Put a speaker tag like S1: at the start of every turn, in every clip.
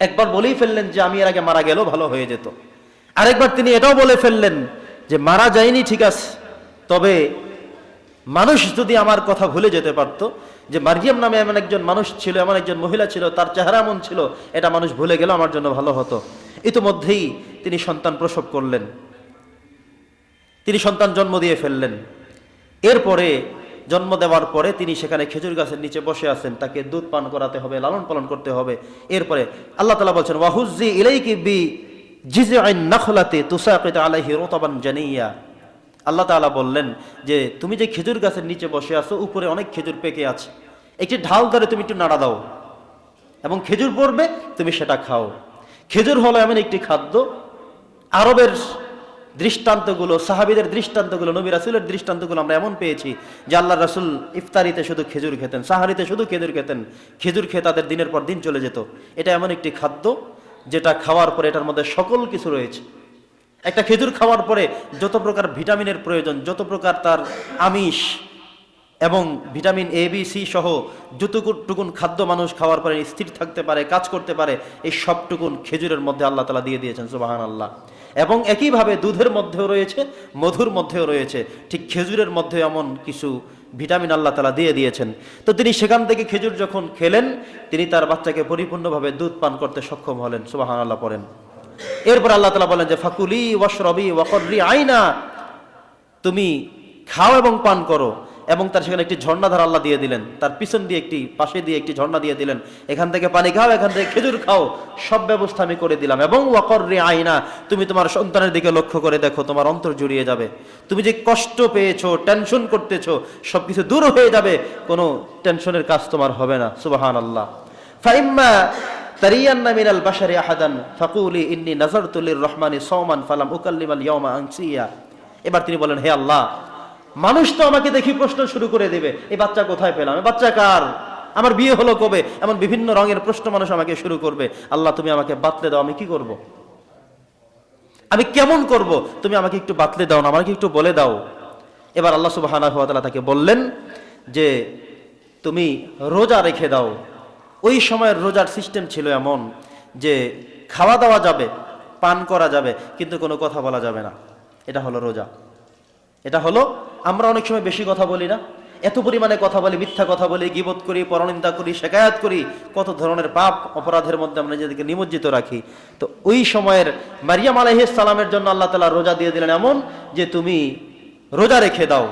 S1: একবার বলেই ফেললেন যে আমি এর আগে মারা গেলেও ভালো হয়ে যেত। আরেকবার তিনি এটাও বলে ফেললেন যে, মারা যায়নি, ঠিক আছে। তবে মানুষ যদি আমার কথা ভুলে যেতে পারতো, যে মার্জিয়াম নামে এমন একজন মানুষ ছিল, এমন একজন মহিলা ছিল, তার চেহারা এমন ছিল, এটা মানুষ ভুলে গেল আমার জন্য ভালো হতো। ইতিমধ্যেই তিনি সন্তান প্রসব করলেন। তিনি সন্তান জন্ম দিয়ে ফেললেন। এরপরে জন্ম দেওয়ার পরে তিনি সেখানে খেজুর গাছের নিচে বসে আছেন, তাকে দুধ পান করাতে হবে, লালন পালন করতে হবে। এরপরে আল্লাহ তালা বলছেন ওয়াহুজি ইলাইকি বি জিজআইন নাখলাতে তুসাকিত আলাইহি রতাবান জানিয়া। আল্লাহ তাআলা বললেন যে, তুমি যে খেজুর গাছের নিচে বসে আছো, উপরে অনেক খেজুর পেকে আছে। একটি ঢাল ধরে তুমি একটু নাড়া দাও এবং খেজুর পড়বে, তুমি সেটা খাও। খেজুর হলো এমন একটি খাদ্য। আরবের দৃষ্টান্তগুলো, সাহাবিদের দৃষ্টান্তগুলো, নবী রাসুলের দৃষ্টান্তগুলো আমরা এমন পেয়েছি যে আল্লাহ রাসুল ইফতারিতে শুধু খেজুর খেতেন, সাহারিতে শুধু খেজুর খেতেন। খেজুর খেয়ে তাদের দিনের পর দিন চলে যেত। এটা এমন একটি খাদ্য যেটা খাওয়ার পরে এটার মধ্যে সকল কিছু রয়েছে। একটা খেজুর খাওয়ার পরে যত প্রকার ভিটামিনের প্রয়োজন, যত প্রকার তার আমিষ এবং ভিটামিন এ বি সি সহ যতটুকুন খাদ্য মানুষ খাওয়ার পরে স্থির থাকতে পারে, কাজ করতে পারে, এই সবটুকুন খেজুরের মধ্যে আল্লাহ তালা দিয়ে দিয়েছেন সুবাহান আল্লাহ এবং একইভাবে দুধের মধ্যেও রয়েছে, মধুর মধ্যেও রয়েছে। ঠিক খেজুরের মধ্যে এমন কিছু ভিটামিন আল্লাহ তালা দিয়ে দিয়েছেন। তো তিনি সেখান থেকে খেজুর যখন খেলেন, তিনি তার বাচ্চাকে পরিপূর্ণভাবে দুধ পান করতে সক্ষম হলেন। সুবাহান আল্লাহ পড়েন। এরপর আল্লাহ তালা বলেন যে, ফাকুলি ওয়াশরবি ওয়াকরি আইনা। তুমি খাও এবং পান করো। এবং তার সেখানে একটি ঝর্ণাধার আল্লাহ দিয়ে দিলেন। তার পিছন দিয়ে একটি, পাশে দিয়ে একটি ঝর্ণা দিয়ে দিলেন। এখান থেকে পানি খাও, এখান থেকে খেজুর খাও, সব ব্যবস্থা আমি করে দিলাম। এবং ওয়াকর্রে আইনা, তুমি তোমার সন্তানের দিকে লক্ষ্য করে দেখো, তোমার অন্তর জুড়িয়ে যাবে। তুমি যে কষ্ট পেয়েছ টেনশন করতেছো সব কিছু দূর হয়ে যাবে, কোনো টেনশনের কাজ তোমার হবে না। সুবাহান আল্লাহ ফাইম্মা তারিয়ান্না মিনাল আহাদান, ফাকুলি ইন্নি রহমানি সওমান, ফালাম উকাল্লিমাল ইয়াউমা আনসিয়া এবার তিনি বলেন, হে আল্লাহ মানুষ তো আমাকে দেখি প্রশ্ন শুরু করে দেবে এই বাচ্চা কোথায় পেলাম? বাচ্চা কার? আমার বিয়ে হলো কবে? এমন বিভিন্ন রঙের প্রশ্ন মানুষ আমাকে শুরু করবে, আল্লাহ, তুমি আমাকে বাতলে দাও, আমি কি করব। আমি কেমন করব? তুমি আমাকে একটু বাতলে দাও না, আমাকে একটু বলে দাও। এবার আল্লাহ হাতালা তাকে বললেন যে, তুমি রোজা রেখে দাও। ওই সময়ের রোজার সিস্টেম ছিল এমন যে, খাওয়া দাওয়া যাবে, পান করা যাবে, কিন্তু কোনো কথা বলা যাবে না। এটা হলো রোজা। এটা হলো আমরা অনেক সময় বেশি কথা বলি না। এত পরিমাণে কথা বলি, মিথ্যা কথা বলি, গিবত করি, পরনিন্দা করি শেখায়াত করি, কত ধরনের পাপ, অপরাধের মধ্যে আমরা নিজেদেরকে নিমজ্জিত রাখি। তো ওই সময়ের মারিয়াম সালামের জন্য আল্লাহ তালা রোজা দিয়ে দিলেন এমন যে তুমি রোজা রেখে দাও।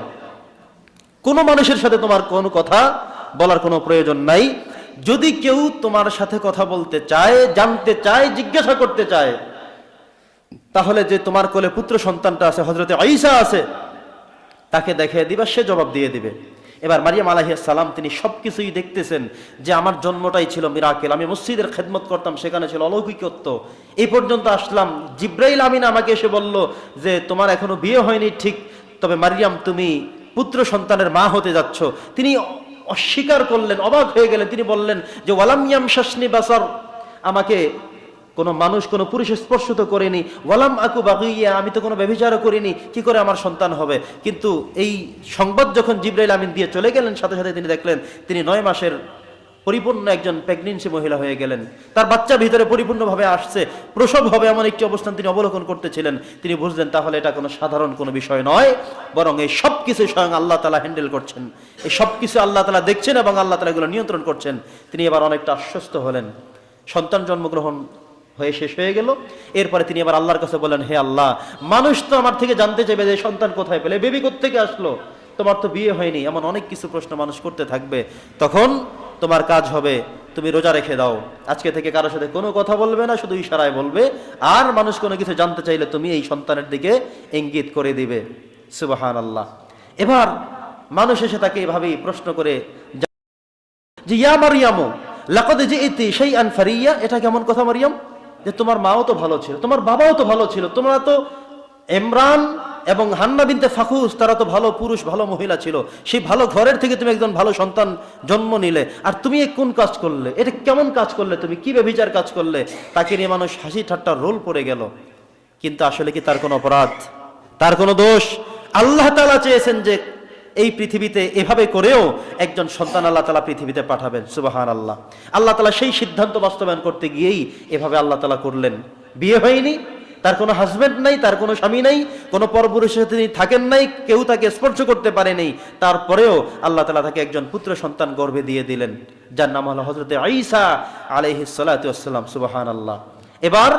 S1: কোনো মানুষের সাথে তোমার কোনো কথা বলার কোনো প্রয়োজন নাই। যদি কেউ তোমার সাথে কথা বলতে চায়, জানতে চায়, জিজ্ঞাসা করতে চায়, তাহলে যে তোমার কোলে পুত্র সন্তানটা আছে হজরতে আইসা আছে তাকে দেখে দিবা, সে জবাব দিয়ে দিবে। এবার মারিয়াম আলাহিয়া সালাম, তিনি সবকিছুই দেখতেছেন যে আমার জন্মটাই ছিল মিরাকেল। আমি মসজিদের খেদমত করতাম, সেখানে ছিল অলৌকিকত্ব। এই পর্যন্ত আসলাম। জিব্রাইল আমিন আমাকে এসে বলল যে, তোমার এখনও বিয়ে হয়নি, ঠিক। তবে মারিয়াম, তুমি পুত্র সন্তানের মা হতে যাচ্ছ। তিনি অস্বীকার করলেন, অবাক হয়ে গেলেন। তিনি বললেন যে ওয়ালামিয়াম শাসনি বাসার। আমাকে কোনো মানুষ, কোনো পুরুষ স্পর্শ তো করেনি। ওয়ালাম আকু বাগুইয়া আমি তো কোনো ব্যভিচারও করিনি। কি করে আমার সন্তান হবে? কিন্তু এই সংবাদ যখন জিব্রাইল আমিন দিয়ে চলে গেলেন, সাথে সাথে তিনি দেখলেন, তিনি নয় মাসের পরিপূর্ণ একজন প্রেগনেন্সি মহিলা হয়ে গেলেন। তার বাচ্চা ভিতরে পরিপূর্ণভাবে আসছে। প্রসব হবে এমন একটি অবস্থান তিনি অবলোকন করতেছিলেন। তিনি বুঝলেন, তাহলে এটা কোনো সাধারণ কোনো বিষয় নয়, বরং এই সব কিছু স্বয়ং আল্লাহ তালা হ্যান্ডেল করছেন। এই সব কিছু আল্লাহ তালা দেখছেন এবং আল্লাহ তালা এগুলো নিয়ন্ত্রণ করছেন। তিনি এবার অনেকটা আশ্বস্ত হলেন। সন্তান জন্মগ্রহণ হয়ে শেষ হয়ে গেল। এরপরে তিনি আবার আল্লাহর কাছে বললেন, হে আল্লাহ, মানুষ তো আমার থেকে জানতে চাইবে যে সন্তান কোথায় পেলে, বেবি থেকে আসলো? তোমার তো বিয়ে হয়নি, এমন অনেক কিছু প্রশ্ন মানুষ করতে থাকবে। তখন তোমার কাজ হবে, তুমি রোজা রেখে দাও। আজকে থেকে কারোর সাথে কোনো কথা বলবে না, শুধু ইশারায় বলবে। আর মানুষ কোনো কিছু জানতে চাইলে তুমি এই সন্তানের দিকে ইঙ্গিত করে দিবে। সুবাহান আল্লাহ এবার মানুষ এসে তাকে এভাবেই প্রশ্ন করে, যে ইয়া মারিয়ামো, লাকদ যে ইতি সেই আনফারিয়া এটা কেমন কথা মারিয়াম? যে তোমার মাও তো ভালো ছিল, তোমার বাবাও তো ভালো ছিল, তোমরা তো এমরান এবং হান্না বিনতে ফাকুস তারা তো ভালো পুরুষ, ভালো মহিলা ছিল। সেই ভালো ঘরের থেকে তুমি একজন ভালো সন্তান জন্ম নিলে। আর তুমি কোন কাজ করলে? এটা কেমন কাজ করলে তুমি? কি ব্যভিচার কাজ করলে? তাকে নিয়ে মানুষ হাসি ঠাট্টার রোল পড়ে গেল। কিন্তু আসলে কি তার কোনো অপরাধ? তার কোনো দোষ? আল্লাহ তালা চেয়েছেন যে এই পৃথিবীতে এভাবে করেও একজন সন্তান আল্লাহ তালা পৃথিবীতে পাঠাবেন সুবাহান আল্লাহ আল্লাহ তালা সেই সিদ্ধান্ত বাস্তবায়ন করতে গিয়েই এভাবে আল্লাহ তালা করলেন। বিয়ে হয়নি, তার কোনো হাজবেন্ড নাই, তার কোনো স্বামী নাই, কোনো পরপুরুষের সাথে তিনি থাকেন নাই, কেউ তাকে স্পর্শ করতে পারেনি তারপরেও আল্লাহ তালা তাকে একজন পুত্র সন্তান গর্ভে দিয়ে দিলেন, যার নাম হলো হজরতে আইসা আলহিসাল্লাম সুবাহান আল্লাহ এবার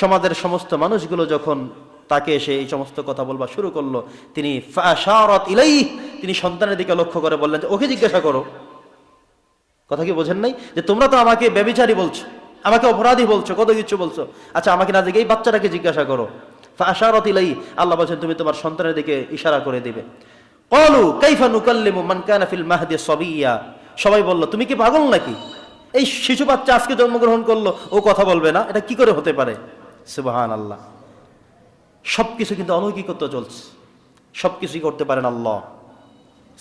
S1: সমাজের সমস্ত মানুষগুলো যখন তাকে এসে এই সমস্ত কথা বলবা শুরু করল। তিনি ইলাইহ, তিনি সন্তানের দিকে লক্ষ্য করে বললেন যে ওকে জিজ্ঞাসা করো। কথা কি বোঝেন নাই? যে তোমরা তো আমাকে ব্যবিচারী বলছো আমাকে অপরাধী বলছো কত কিছু বলছো। আচ্ছা আমাকে না দেখে এই বাচ্চাটাকে জিজ্ঞাসা করো। ফাশারাত ইলাই আল্লাহ বলছেন তুমি তোমার সন্তানের দিকে ইশারা করে দিবে। কলু কাইফা নুকাল্লিমু মান কানা ফিল মাহদি সাবিয়্যা সবাই বলল তুমি কি পাগল নাকি? এই শিশু বাচ্চা আজকে জন্মগ্রহণ করল ও কথা বলবে না? এটা কি করে হতে পারে? আল্লাহ সবকিছু কিন্তু অলৌকিকত্ব চলছে। সবকিছুই করতে পারেন আল্লাহ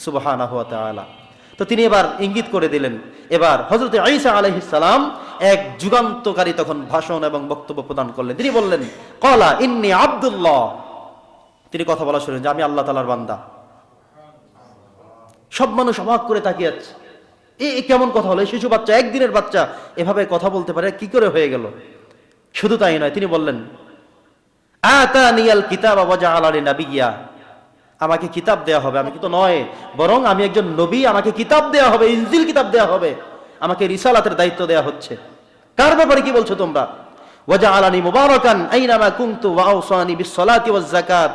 S1: সুবহান তো তিনি এবার ইঙ্গিত করে দিলেন, এবার হজরত আইসা আলহিসাম এক যুগান্তকারী তখন ভাষণ এবং বক্তব্য প্রদান করলেন। তিনি বললেন কলা ইন্নি আব্দুল্লাহ। তিনি কথা বলা শুরু যে আমি আল্লাহ তালার বান্দা। সব মানুষ অবাক করে তাকিয়ে আছে। এ কেমন কথা হলো? শিশু বাচ্চা, একদিনের বাচ্চা, এভাবে কথা বলতে পারে, কি করে হয়ে গেল? শুধু তাই নয়, তিনি বললেন আতানিয়াল কিতাব ওয়াজা আলালি নাবিয়া আমাকে কিতাব দেয়া হবে, আমি কিন্তু নয়, বরং আমি একজন নবী, আমাকে কিতাব দেয়া হবে, ইনজিল কিতাব দেয়া হবে, আমাকে রিসালাতের দায়িত্ব দেয়া হচ্ছে। কার ব্যাপারে কি বলছো তোমরা? ওয়াজা আলানি মুবারাকান আইনামা কুনতু ওয়া আওসানি বিসসালাতি ওয়াজ যাকাত।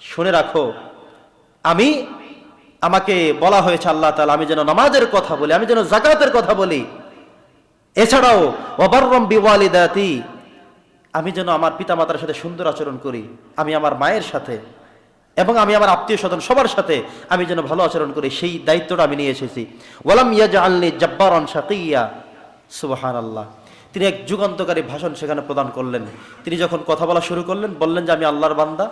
S1: শুনে রাখো, আমি, আমাকে বলা হয়েছে আল্লাহ তাআলা, আমি যেন নামাজের কথা বলি, আমি যেন জাকাতের কথা বলি। এছাড়াও ওয়াবাররাম বিওয়ালিদাতি আমি যেন আমার পিতামাতার সাথে সুন্দর আচরণ করি, আমি আমার মায়ের সাথে এবং আমি আমার আত্মীয় স্বজন সবার সাথে আমি যেন ভালো আচরণ করি, সেই দায়িত্বটা আমি নিয়ে এসেছি। ওয়ালাম ইয়াজা আল্লি জব্বারন শাকিয়া। সুবহান আল্লাহ তিনি এক যুগান্তকারী ভাষণ সেখানে প্রদান করলেন। তিনি যখন কথা বলা শুরু করলেন, বললেন যে, আমি আল্লাহর বান্দা।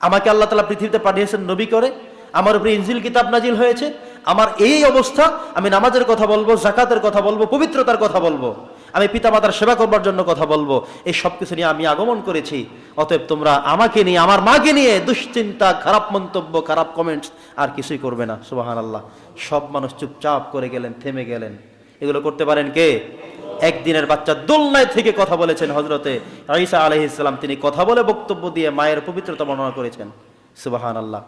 S1: আমাকে আল্লাহ তালা পৃথিবীতে পাঠিয়েছেন নবী করে। আমার উপরে ইনজিল, কিতাব নাজিল হয়েছে। আমার এই অবস্থা, আমি নামাজের কথা বলব জাকাতের কথা বলব, পবিত্রতার কথা বলব। আমি পিতামাতার সেবা করবার জন্য কথা বলব। এই সব কিছু নিয়ে আমি আগমন করেছি। অতএব তোমরা আমাকে নিয়ে, আমার মাকে নিয়ে দুশ্চিন্তা, খারাপ মন্তব্য, খারাপ কমেন্টস আর কিছুই করবে না। সুবাহান আল্লাহ সব মানুষ চুপচাপ করে গেলেন, থেমে গেলেন। এগুলো করতে পারেন কে? একদিনের বাচ্চা দোলনায় থেকে কথা বলেছেন হজরতে আলহিসাম তিনি কথা বলে বক্তব্য দিয়ে মায়ের পবিত্রতা বর্ণনা করেছেন। সুবাহান আল্লাহ